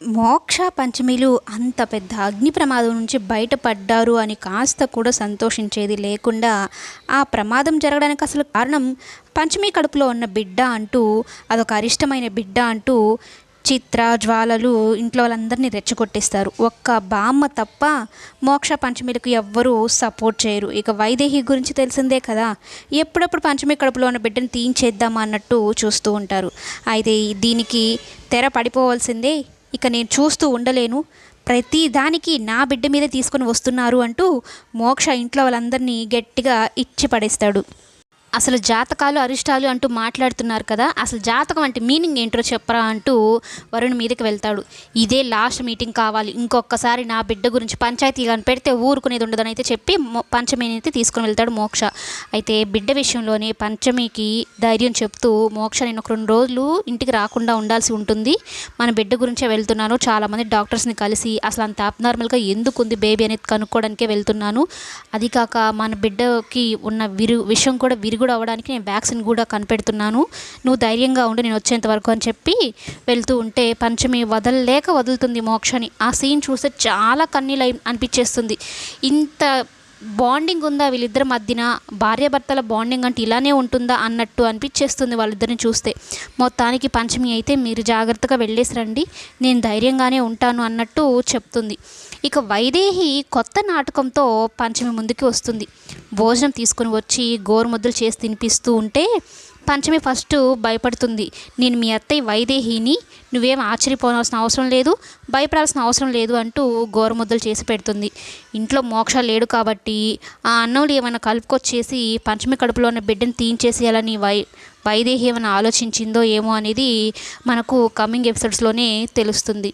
మోక్ష పంచమిలు అంత పెద్ద అగ్ని ప్రమాదం నుంచి బయటపడ్డారు అని కాస్త కూడా సంతోషించేది లేకుండా ఆ ప్రమాదం జరగడానికి అసలు కారణం పంచమి కడుపులో ఉన్న బిడ్డ అంటూ అదొక అరిష్టమైన బిడ్డ అంటూ చిత్ర జ్వాలలు ఇంట్లో వాళ్ళందరినీ రెచ్చగొట్టేస్తారు. ఒక్క బామ్మ తప్ప మోక్ష పంచమిలకు ఎవ్వరూ సపోర్ట్ చేయరు. ఇక వైదేహి గురించి తెలిసిందే కదా ఎప్పుడప్పుడు పంచమి కడుపులో ఉన్న బిడ్డను తీయించేద్దామా అన్నట్టు చూస్తూ ఉంటారు. అయితే దీనికి తెర పడిపోవాల్సిందే ఇక నేను చూస్తూ ఉండలేను. ప్రతి దానికి నా బిడ్డ మీద తీసుకొని వస్తున్నారు అంటూ మోక్ష ఇంట్లో వాళ్ళందరినీ గట్టిగా ఇచ్చి పడేస్తాడు అసలు జాతకాలు అరిష్టాలు అంటూ మాట్లాడుతున్నారు కదా అసలు జాతకం అంటే మీనింగ్ ఏంటో చెప్పరా అంటూ వరుణ్ మీదకి వెళ్తాడు. ఇదే లాస్ట్ మీటింగ్ కావాలి. ఇంకొకసారి నా బిడ్డ గురించి పంచాయతీ కానీ పెడితే ఊరుకునేది ఉండదని అయితే చెప్పి పంచమిని అయితే తీసుకుని వెళ్తాడు మోక్ష. అయితే బిడ్డ విషయంలోనే పంచమికి ధైర్యం చెప్తూ మోక్ష నేను ఒక రెండు రోజులు ఇంటికి రాకుండా ఉండాల్సి ఉంటుంది. మన బిడ్డ గురించే వెళ్తున్నాను. చాలామంది డాక్టర్స్ని కలిసి అసలు అంత అబ్నార్మల్గా ఎందుకు ఉంది బేబీ అనేది కనుక్కోవడానికే వెళ్తున్నాను. అది కాక మన బిడ్డకి ఉన్న విరు విషయం కూడా విరుగు కూడా అవ్వడానికి నేను వ్యాక్సిన్ కూడా కనిపెడుతున్నాను. నువ్వు ధైర్యంగా ఉండి నేను వచ్చేంత వరకు అని చెప్పి వెళ్తూ ఉంటే పంచమి వదలలేక వదులుతుంది మోక్షని ఆ సీన్ చూస్తే చాలా కన్నీళ్ళు అనిపించేస్తుంది. ఇంత బాండింగ్ ఉందా వీళ్ళిద్దరి మధ్యన? భార్యాభర్తల బాండింగ్ అంటే ఇలానే ఉంటుందా అన్నట్టు అనిపించేస్తుంది వాళ్ళిద్దరిని చూస్తే. మొత్తానికి పంచమి అయితే మీరు జాగ్రత్తగా వెళ్ళేసి రండి. నేను ధైర్యంగానే ఉంటాను అన్నట్టు చెప్తుంది. ఇక వైదేహి కొత్త నాటకంతో పంచమి ముందుకి వస్తుంది. భోజనం తీసుకుని వచ్చి గోరుముద్దలు చేసి తినిపిస్తూ ఉంటే పంచమి ఫస్ట్ భయపడుతుంది. నేను మీ అత్తయ్య వైదేహిని నువ్వేం ఆశ్చర్యపోవాల్సిన అవసరం లేదు భయపడాల్సిన అవసరం లేదు అంటూ గోరముద్దలు చేసి పెడుతుంది. ఇంట్లో మోక్ష లేడు కాబట్టి ఆ అన్నంలో ఏమైనా కలుపుకొచ్చేసి పంచమి కడుపులో ఉన్న బిడ్డను తీయించేసేయాలని వై వైదేహి ఏమైనా ఆలోచించిందో ఏమో అనేది మనకు కమింగ్ ఎపిసోడ్స్లోనే తెలుస్తుంది.